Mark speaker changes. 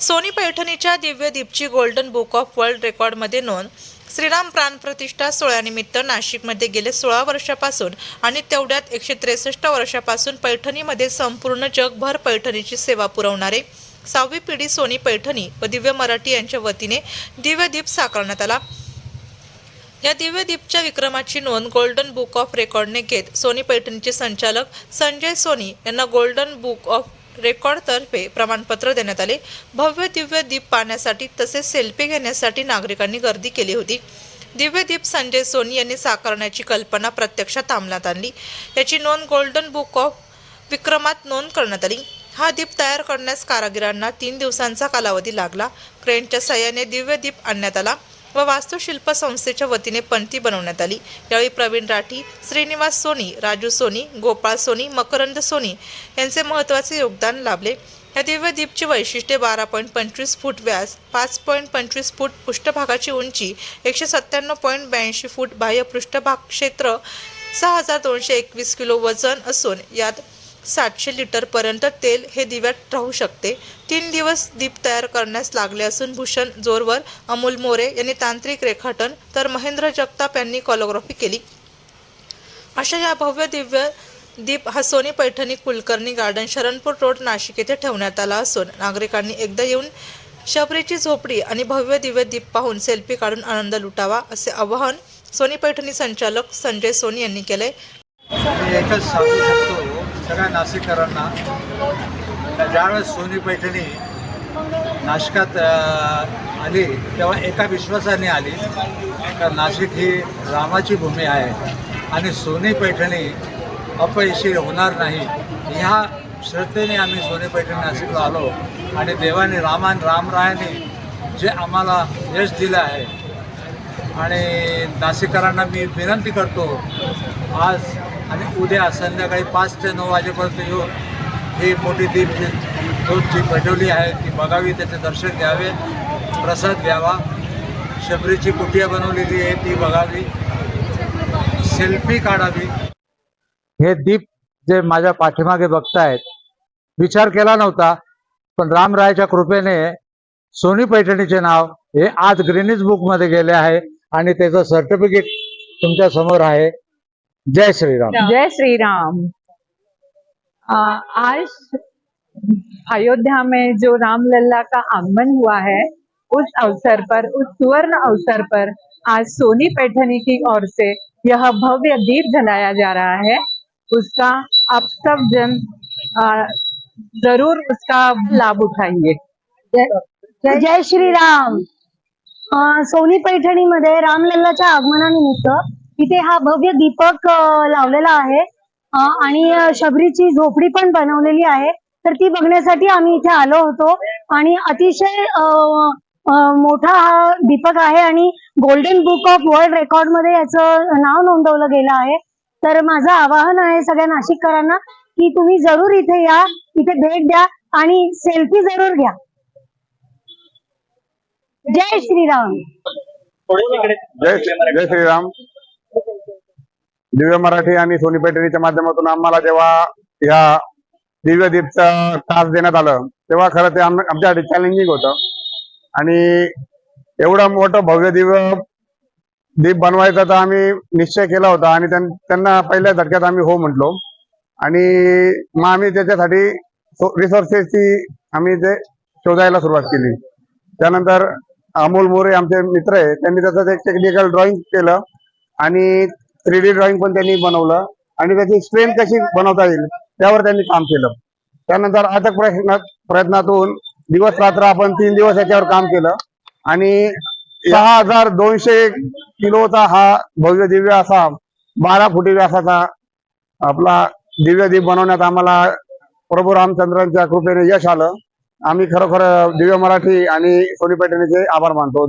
Speaker 1: Sony पैठणीच्या दिव्य दीपची गोल्डन बुक ऑफ वर्ल्ड रेकॉर्डमध्ये नोंद. श्रीराम प्राणप्रतिष्ठा सोहळ्यानिमित्त नाशिकमध्ये गेले सोळा वर्षापासून आणि तेवढ्यात एकशे त्रेसष्ट वर्षापासून पैठणीमध्ये संपूर्ण जगभर पैठणीची सेवा पुरवणारे सहावी पिढी सोनी पैठणी व दिव्य मराठी यांच्या वतीने दिव्य दीप साकारण्यात आला. या दिव्य दीपच्या विक्रमाची नोंद गोल्डन बुक ऑफ रेकॉर्डने घेत सोनी पैठणीचे संचालक संजय सोनी यांना गोल्डन बुक ऑफ रेकॉर्डतर्फे प्रमाणपत्र देण्यात आले. भव्य दिव्य दीप पाहण्यासाठी तसेच सेल्फी घेण्यासाठी नागरिकांनी गर्दी केली होती. दिव्य दीप संजय सोनी यांनी साकारण्याची कल्पना प्रत्यक्षात अंमलात आणली. याची नोंद गोल्डन बुक ऑफ विक्रमात नोंद करण्यात आली. हा दीप तयार करण्यास कारागिरांना तीन दिवसांचा कालावधी लागला. क्रेनच्या सहाय्याने दिव्य दीप आणण्यात आला. व वास्तुशिल्प संस्थेच्या वतीने पंथी बनवण्यात आली. यावेळी प्रवीण राठी श्रीनिवास सोनी राजू सोनी गोपाळ सोनी मकरंद सोनी यांचे महत्त्वाचे योगदान लाभले. या दिव्य दीपची वैशिष्ट्ये बारा पॉईंट पंचवीस फूट व्यास पाच पॉईंट पंचवीस फूट पृष्ठभागाची उंची एकशे सत्त्याण्णव पॉईंट ब्याऐंशी फूट बाह्य पृष्ठभाग क्षेत्र सहा हजार दोनशे एकवीस किलो वजन असून यात सातशे लिटरपर्यंत तेल हे दिव्यात राहू शकते. तीन दिवस दीप तयार करण्यास लागले असून भूषण जोरवर अमोल मोरे यांनी तांत्रिक रेखाटन तर महेंद्र जगताप यांनी कॉलोग्राफी केली. अशा या भव्य दिव्य दीप हा सोनी पैठणी कुलकर्णी गार्डन शरणपूर रोड नाशिक येथे ठेवण्यात आला असून नागरिकांनी एकदा येऊन शबरीची झोपडी आणि भव्य दिव्य दीप पाहून सेल्फी काढून आनंद लुटावा असे आवाहन सोनी पैठणी संचालक संजय सोनी यांनी केले.
Speaker 2: सगळ्या नाशिककरांना. ज्यावेळेस सोनी पैठणी नाशिकात आली तेव्हा एका विश्वासाने आली तर नाशिक ही रामाची भूमी आहे. आणि सोनी पैठणी अपयशी होणार नाही. ह्या श्रद्धेने आम्ही सोनी पैठणी नाशिकला आलो. आणि देवाने रामान रामरायाने जे आम्हाला यश दिलं आहे. आणि नाशिककरांना मी विनंती करतो आज आणि उद्या संध्याकाळी पाच ते नऊ वाजेपर्यंत येऊन ही मोठी दीप जी ज्योत जी पेटवली आहे ती बघावी त्याचे दर्शन घ्यावे प्रसाद घ्यावा. शबरीची कुटिया बनवलेली आहे ती बघावी. सेल्फी काढावी. हे दीप जे माझ्या पाठीमागे बघतायत विचार केला नव्हता पण रामरायाच्या कृपेने सोनी पैठणीचे नाव हे आज ग्रीनिज बुकमध्ये गेले आहे आणि त्याचं सर्टिफिकेट तुमच्यासमोर आहे. जय श्रीराम.
Speaker 3: जय श्री राम आज अयोध्या में जो रामलला का आगमन हुआ है उस अवसर पर उस सुवर्ण अवसर पर आज सोनी पैठनी की ओर से यह भव्य दीप जलाया जा रहा है। उसका आप सब जन जरूर उसका लाभ उठाइए।
Speaker 4: जय श्रीराम. अं, सोनी पैठणीमध्ये रामलल्लाच्या आगमनानिमित्त इथे हा भव्य दीपक लावलेला आहे. आणि शबरीची झोपडी पण बनवलेली आहे. तर ती बघण्यासाठी आम्ही इथे आलो होतो. आणि अतिशय मोठा हा दीपक आहे आणि गोल्डन बुक ऑफ वर्ल्ड रेकॉर्डमध्ये याचं नाव नोंदवलं गेलं आहे. तर माझं आवाहन आहे सगळ्या नाशिककरांना की तुम्ही जरूर इथे या इथे भेट द्या आणि सेल्फी जरूर घ्या. जय श्रीराम.
Speaker 5: जय जय श्रीराम. दिव्य मराठी आणि सोनी पैठणीच्या माध्यमातून आम्हाला जेव्हा या दिव्य दीपचा तास देण्यात आलं तेव्हा खरं ते आमच्यासाठी चॅलेंजिंग होतं. आणि एवढं मोठं भव्य दिव्य दीप बनवायचा तर आम्ही निश्चय केला होता आणि त्यांना पहिल्या झटक्यात आम्ही हो म्हटलो. आणि मग आम्ही त्याच्यासाठी रिसोर्सेसची आम्ही ते शोधायला सुरुवात केली. त्यानंतर अमोल मोरे आमचे मित्र आहे त्यांनी त्याचं एक टेक्निकल ड्रॉइंग केलं. आणि थ्री डी ड्रॉइंग पण त्यांनी बनवलं. आणि त्याची स्ट्रेंथ कशी बनवता येईल त्यावर त्यांनी काम केलं. त्यानंतर अथक प्रयत्न प्रयत्नातून दिवस रात्र आपण तीन दिवस याच्यावर काम केलं. आणि सहा हजार दोनशे किलोचा हा भव्य दिव्य असा बारा फुटी व्यासाचा आपला दिव्य दीप बनवण्यात आम्हाला प्रभू रामचंद्रांच्या कृपेने यश आलं. आम्ही खरोखर दिव्य मराठी आणि सोनी पैठणीचे आभार मानतो.